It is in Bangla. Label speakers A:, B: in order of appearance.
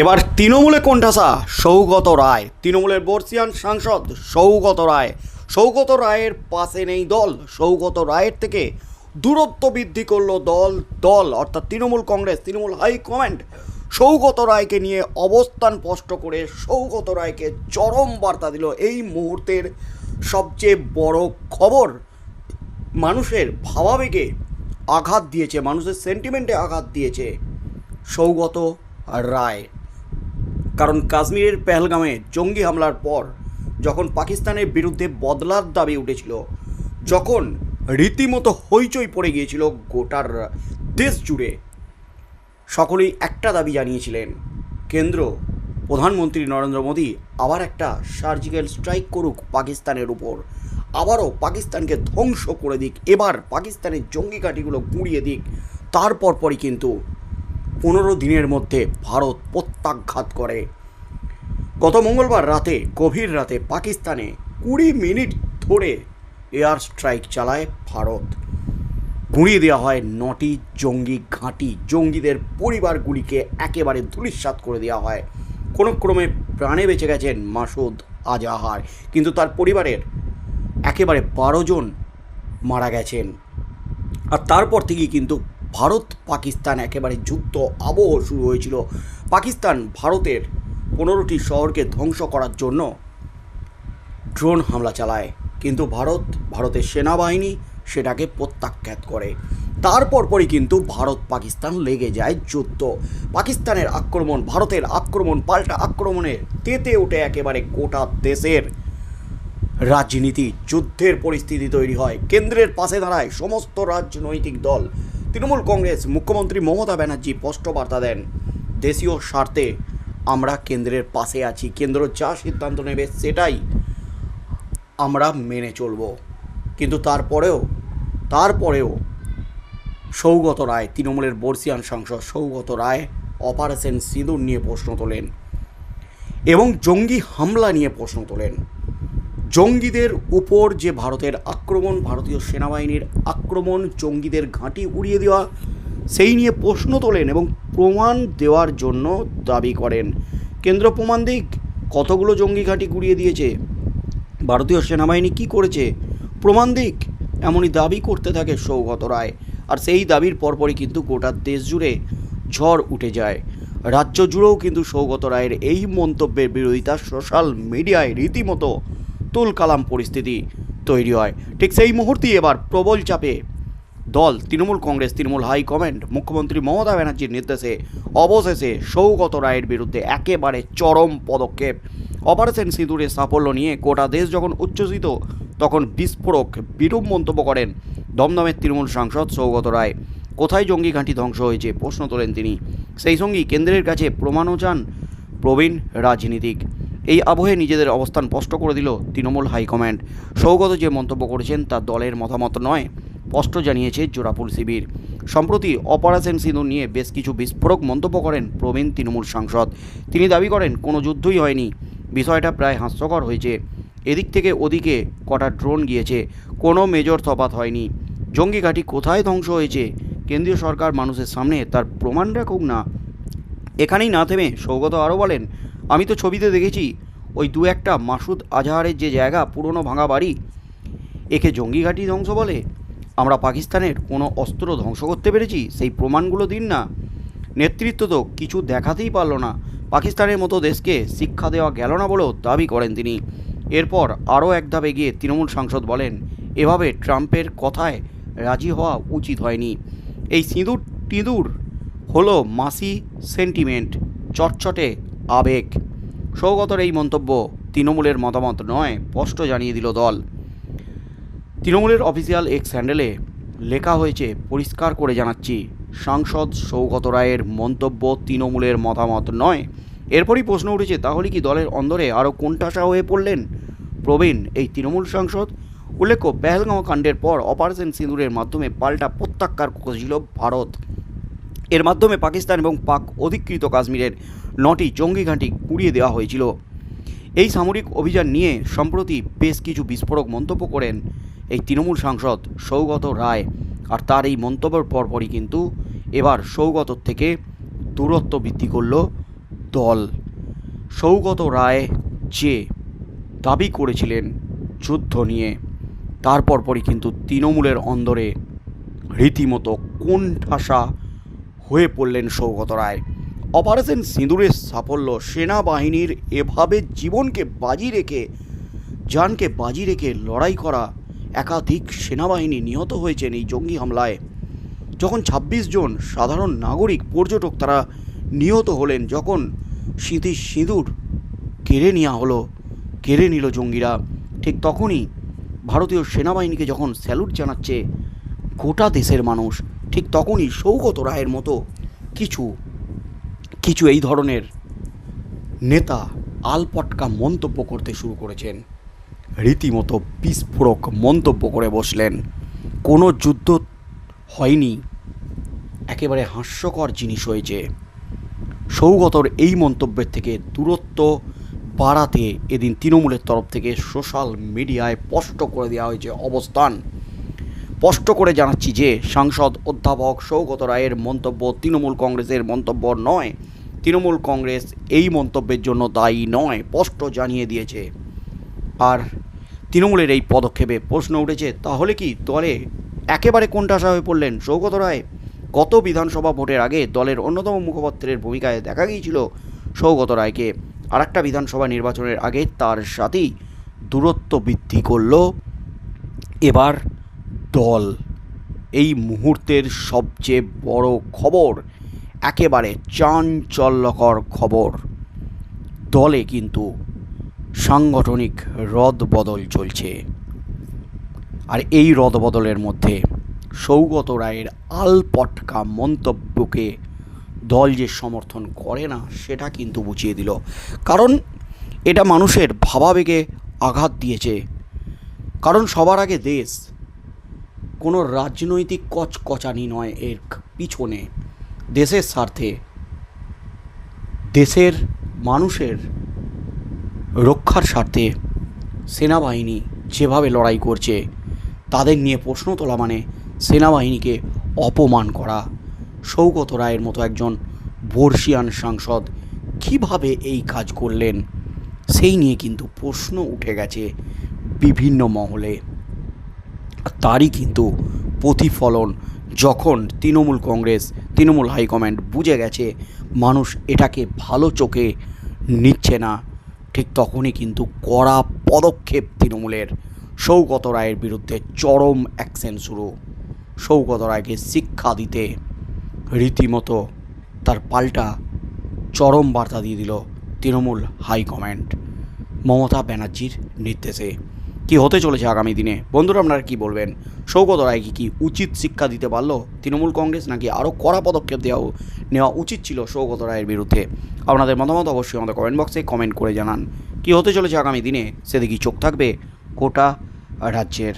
A: এবার তৃণমূলে কোণঠাসা সৌগত রায়। তৃণমূলের বর্ষিয়ান সাংসদ সৌগত রায়। সৌগত রায়ের পাশে নেই দল। সৌগত রায়ের থেকে দূরত্ব বৃদ্ধি করল দল দল, অর্থাৎ তৃণমূল কংগ্রেস, তৃণমূল হাইকমান্ড সৌগত রায়কে নিয়ে অবস্থান স্পষ্ট করে সৌগত রায়কে চরম বার্তা দিল এই মুহূর্তের সবচেয়ে বড় খবর। মানুষের ভাবাবেগে আঘাত দিয়েছে, মানুষের সেন্টিমেন্টে আঘাত দিয়েছে সৌগত রায়। কারণ কাশ্মীরের পেহলগামে জঙ্গি হামলার পর যখন পাকিস্তানের বিরুদ্ধে বদলার দাবি উঠেছিল, যখন রীতিমতো হইচই পড়ে গিয়েছিল গোটার দেশ জুড়ে, সকলেই একটা দাবি জানিয়েছিলেন, কেন্দ্র, প্রধানমন্ত্রী নরেন্দ্র মোদী আবার একটা সার্জিক্যাল স্ট্রাইক করুক পাকিস্তানের উপর, আবারও পাকিস্তানকে ধ্বংস করে দিক, এবার পাকিস্তানের জঙ্গি ঘাঁটিগুলো গুঁড়িয়ে দিক, তারপর পরই কিন্তু পনেরো দিনের মধ্যে ভারত প্রত্যাঘাত করে। গত মঙ্গলবার রাতে, গভীর রাতে পাকিস্তানে কুড়ি মিনিট ধরে এয়ার স্ট্রাইক চালায় ভারত। গুঁড়িয়ে দেওয়া হয় নটি জঙ্গি ঘাঁটি। জঙ্গিদের পরিবারগুলিকে একেবারে ধূলিসাৎ করে দেওয়া হয়। কোনো ক্রমে প্রাণে বেঁচে গেছেন মাসুদ আজাহার, কিন্তু তার পরিবারের একেবারে বারো জন মারা গেছেন। আর তারপর থেকেই কিন্তু ভারত পাকিস্তান একেবারে যুদ্ধ আবহ শুরু হয়েছিল। পাকিস্তান ভারতের পনেরোটি শহরকে ধ্বংস করার জন্য ড্রোন হামলা চালায়। কিন্তু ভারত, ভারতের সেনাবাহিনী সেটাকে প্রত্যাখ্যাত করে। তারপর পরই কিন্তু ভারত পাকিস্তান লেগে যায় যুদ্ধ। পাকিস্তানের আক্রমণ, ভারতের আক্রমণ, পাল্টা আক্রমণে তেতে ওঠে একেবারে গোটা দেশের রাজনীতি। যুদ্ধের পরিস্থিতি তৈরি হয়। কেন্দ্রের পাশে দাঁড়ায় সমস্ত রাজনৈতিক দল। তৃণমূল কংগ্রেস মুখ্যমন্ত্রী মমতা ব্যানার্জি স্পষ্ট বার্তা দেন। দেশীয় স্বার্থে আমরা কেন্দ্রের পাশে আছি, কেন্দ্র যা সিদ্ধান্ত নেবে সেটাই আমরা মেনে চলব। কিন্তু তারপরেও তারপরেও সৌগত রায়, তৃণমূলের বর্ষিয়ান সাংসদ সৌগত রায় অপারেশন সিঁদুর নিয়ে প্রশ্ন তোলেন এবং জঙ্গি হামলা নিয়ে প্রশ্ন তোলেন। জঙ্গিদের উপর যে ভারতের আক্রমণ, ভারতীয় সেনাবাহিনীর আক্রমণ, জঙ্গিদের ঘাঁটি উড়িয়ে দেওয়া, সেই নিয়ে প্রশ্ন তোলেন এবং প্রমাণ দেওয়ার জন্য দাবি করেন। কেন্দ্র প্রমাণ দিক, কতগুলো জঙ্গি ঘাঁটি গুড়িয়ে দিয়েছে? ভারতীয় সেনাবাহিনী কি করেছে? প্রমাণ দিক, এমনই দাবি করতে থাকে সৌগত রায়। আর সেই দাবির পরপরই কিন্তু গোটা দেশ জুড়ে ঝড় উঠে যায়। রাজ্য জুড়েও কিন্তু সৌগত রায়ের এই মন্তব্যের বিরোধিতা সোশ্যাল মিডিয়ায় রীতিমতো তুলকালাম পরিস্থিতি তৈরি হয়। ঠিক সেই মুহূর্তেই এবার প্রবল চাপে দল তৃণমূল কংগ্রেস, তৃণমূল হাইকমান্ড মুখ্যমন্ত্রী মমতা ব্যানার্জির নির্দেশে অবশেষে সৌগত রায়ের বিরুদ্ধে একেবারে চরম পদক্ষেপ। অপারেশন সিঁদুরের সাফল্য নিয়ে গোটা দেশ যখন উচ্ছ্বসিত, তখন বিস্ফোরক বিরূপ মন্তব্য করেন দমদমের তৃণমূল সাংসদ সৌগত রায়। কোথায় জঙ্গি ঘাঁটি ধ্বংস হয়েছে প্রশ্ন তোলেন তিনি। সেই সঙ্গেই কেন্দ্রের কাছে প্রমাণও চান প্রবীণ রাজনীতিক। এই আবহে নিজেদের অবস্থান স্পষ্ট করে দিল তৃণমূল হাইকমান্ড। সৌগত যে মন্তব্য করেছেন, তা দলের মতামত নয়, স্পষ্ট জানিয়েছে জোড়াপুর শিবির। সম্প্রতি অপারেশন সিঁদু নিয়ে বেশ কিছু বিস্ফোরক মন্তব্য করেন প্রবীণ তৃণমূল সাংসদ। তিনি দাবি করেন, কোনো যুদ্ধই হয়নি। বিষয়টা প্রায় হাস্যকর হয়েছে। এদিক থেকে ওদিকে কটা ড্রোন গিয়েছে, কোনো মেজর তফাত হয়নি। জঙ্গি ঘাঁটি কোথায় ধ্বংস হয়েছে? কেন্দ্রীয় সরকার মানুষের সামনে তার প্রমাণ রাখুক না? এখানেই না থেমে সৌগত আরও বলেন আমি তো ছবিতে দেখেছি, ওই দু একটা মাসুদ আজহারের যে জায়গা, পুরনো ভাঙা বাড়ি, একে জঙ্গি ঘাঁটি ধ্বংস বলে। আমরা পাকিস্তানের কোনো অস্ত্র ধ্বংস করতে পেরেছি, সেই প্রমাণগুলো দিন না। নেতৃত্ব তো কিছু দেখাতেই পারল না। পাকিস্তানের মতো দেশকে শিক্ষা দেওয়া গেল না বলেও দাবি করেন তিনি। এরপর আরও এক ধাপ এগিয়ে তৃণমূল সাংসদ বলেন, এভাবে ট্রাম্পের কথায় রাজি হওয়া উচিত হয়নি। এই সিঁদুর টিঁদুর হলো মাসি সেন্টিমেন্ট। চটচটে আবেগ। সৌগতর এই মন্তব্য তৃণমূলের মতামত নয়, স্পষ্ট জানিয়ে দিল দল। তৃণমূলের অফিসিয়াল এক্স হ্যান্ডেলে লেখা হয়েছে, পরিষ্কার করে জানাচ্ছি, সাংসদ সৌগত রায়ের মন্তব্য তৃণমূলের মতামত নয়। এরপরই প্রশ্ন উঠেছে, তাহলে কি দলের অন্দরে আরও কোণঠাসা হয়ে পড়লেন? প্রবীণ, এই তৃণমূল সাংসদ? উল্লেখ্য, পেহেলগাঁও কাণ্ডের পর অপারেশন সিঁদুরের মাধ্যমে পাল্টা প্রত্যাখ্যার করেছিল ভারত। এর মাধ্যমে পাকিস্তান এবং পাক অধিকৃত কাশ্মীরের নটি জঙ্গি ঘাঁটি গুঁড়িয়ে দেওয়া হয়েছিল। এই সামরিক অভিযান নিয়ে সম্প্রতি বেশ কিছু বিস্ফোরক মন্তব্য করেন এই তৃণমূল সাংসদ সৌগত রায়। আর তার এই মন্তব্যের পরপরই কিন্তু এবার সৌগতর থেকে দূরত্ব বৃদ্ধি করল দল। সৌগত রায় যে দাবি করেছিলেন যুদ্ধ নিয়ে তারপর পরই কিন্তু তৃণমূলের অন্দরে রীতিমতো কোণঠাসা হয়ে পড়লেন সৌগত রায়। অপারেশন সিঁদুরের সাফল্য সেনাবাহিনীর এভাবে জীবনকে বাজি রেখে জানকে বাজি রেখে লড়াই করা একাধিক সেনাবাহিনী নিহত হয়েছেন এই জঙ্গি হামলায়। যখন ২৬ জন সাধারণ নাগরিক, পর্যটক তারা নিহত হলেন, যখন স্মৃতি সিঁদুর কেড়ে নেওয়া হলো, কেড়ে নিল জঙ্গিরা। ঠিক তখনই ভারতীয় সেনাবাহিনীকে যখন স্যালুট জানাচ্ছে, গোটা দেশের মানুষ ঠিক তখনই সৌগত রায়ের মতো কিছু কিছু এই ধরনের নেতা আলপটকা মন্তব্য করতে শুরু করেছেন। রীতিমতো বিস্ফোরক মন্তব্য করে বসলেন। কোনো যুদ্ধ হয়নি। একেবারে হাস্যকর জিনিস হয়েছে। সৌগতর এই মন্তব্যের থেকে দূরত্ব বাড়াতে এদিন তৃণমূলের তরফ থেকে সোশ্যাল মিডিয়ায় স্পষ্ট করে দেওয়া হয়েছে অবস্থান। স্পষ্ট করে জানাচ্ছি যে সাংসদ অধ্যাপক সৌগত রায়ের মন্তব্য তৃণমূল কংগ্রেসের মন্তব্য নয়। তৃণমূল কংগ্রেস এই মন্তব্যের জন্য দায়ী নয়, স্পষ্ট জানিয়ে দিয়েছে। আর তৃণমূলের এই পদক্ষেপে প্রশ্ন উঠেছে, তাহলে কি দলে একেবারে কোণঠাসা হয়ে পড়লেন সৌগত রায়? গত বিধানসভা ভোটের আগে দলের অন্যতম মুখপাত্রের ভূমিকায় দেখা গিয়েছিল সৌগত রায়কে। আর একটা বিধানসভা নির্বাচনের আগে তার সাথেই দূরত্ব বৃদ্ধি করল। এবার দল। এই মুহূর্তের সবচেয়ে বড় খবর একেবারে চাঞ্চল্যকর খবর। দলে কিন্তু সাংগঠনিক রদবদল চলছে। আর এই রদবদলের মধ্যে সৌগত রায়ের আলপটকা মন্তব্যকে দল যে সমর্থন করে না, সেটা কিন্তু বুঝিয়ে দিল। কারণ এটা মানুষের ভাবাবেগে আঘাত দিয়েছে। কারণ সবার আগে দেশ কোনো রাজনৈতিক কচকচানি নয় এর পিছনে। দেশের স্বার্থে, দেশের মানুষের রক্ষার স্বার্থে সেনাবাহিনী যেভাবে লড়াই করছে, তাদের নিয়ে প্রশ্ন তোলা মানে সেনাবাহিনীকে অপমান করা। সৌগত রায়ের মতো একজন বর্ষিয়ান সাংসদ কীভাবে এই কাজ করলেন, সেই নিয়ে কিন্তু প্রশ্ন উঠে গেছে বিভিন্ন মহলে। তারই কিন্তু প্রতিফলন যখন তৃণমূল কংগ্রেস, তৃণমূল হাইকমান্ড বুঝে গেছে মানুষ এটাকে ভালো চোখে নিচ্ছে না, ঠিক তখনই কিন্তু কড়া পদক্ষেপ তৃণমূলের। সৌগত রায়ের বিরুদ্ধে চরম অ্যাকশন শুরু। সৌগত রায়কে শিক্ষা দিতে রীতিমতো তার পাল্টা চরম বার্তা দিয়ে দিল তৃণমূল হাইকমান্ড। মমতা ব্যানার্জির নির্দেশে কি হতে চলেছে আগামী দিনে? বন্ধুরা, আপনারা কি বলবেন? সৌগত রায়কে কি উচিত শিক্ষা দিতে পারল? তৃণমূল কংগ্রেস নাকি আরও কড়া পদক্ষেপ দেওয়াও নেওয়া উচিত ছিল সৌগত রায়ের বিরুদ্ধে? আপনাদের মতামত অবশ্যই আমাদের কমেন্ট বক্সে কমেন্ট করে জানান। কি হতে চলেছে আগামী দিনে? সেদিকেই চোখ থাকবে গোটা রাজ্যের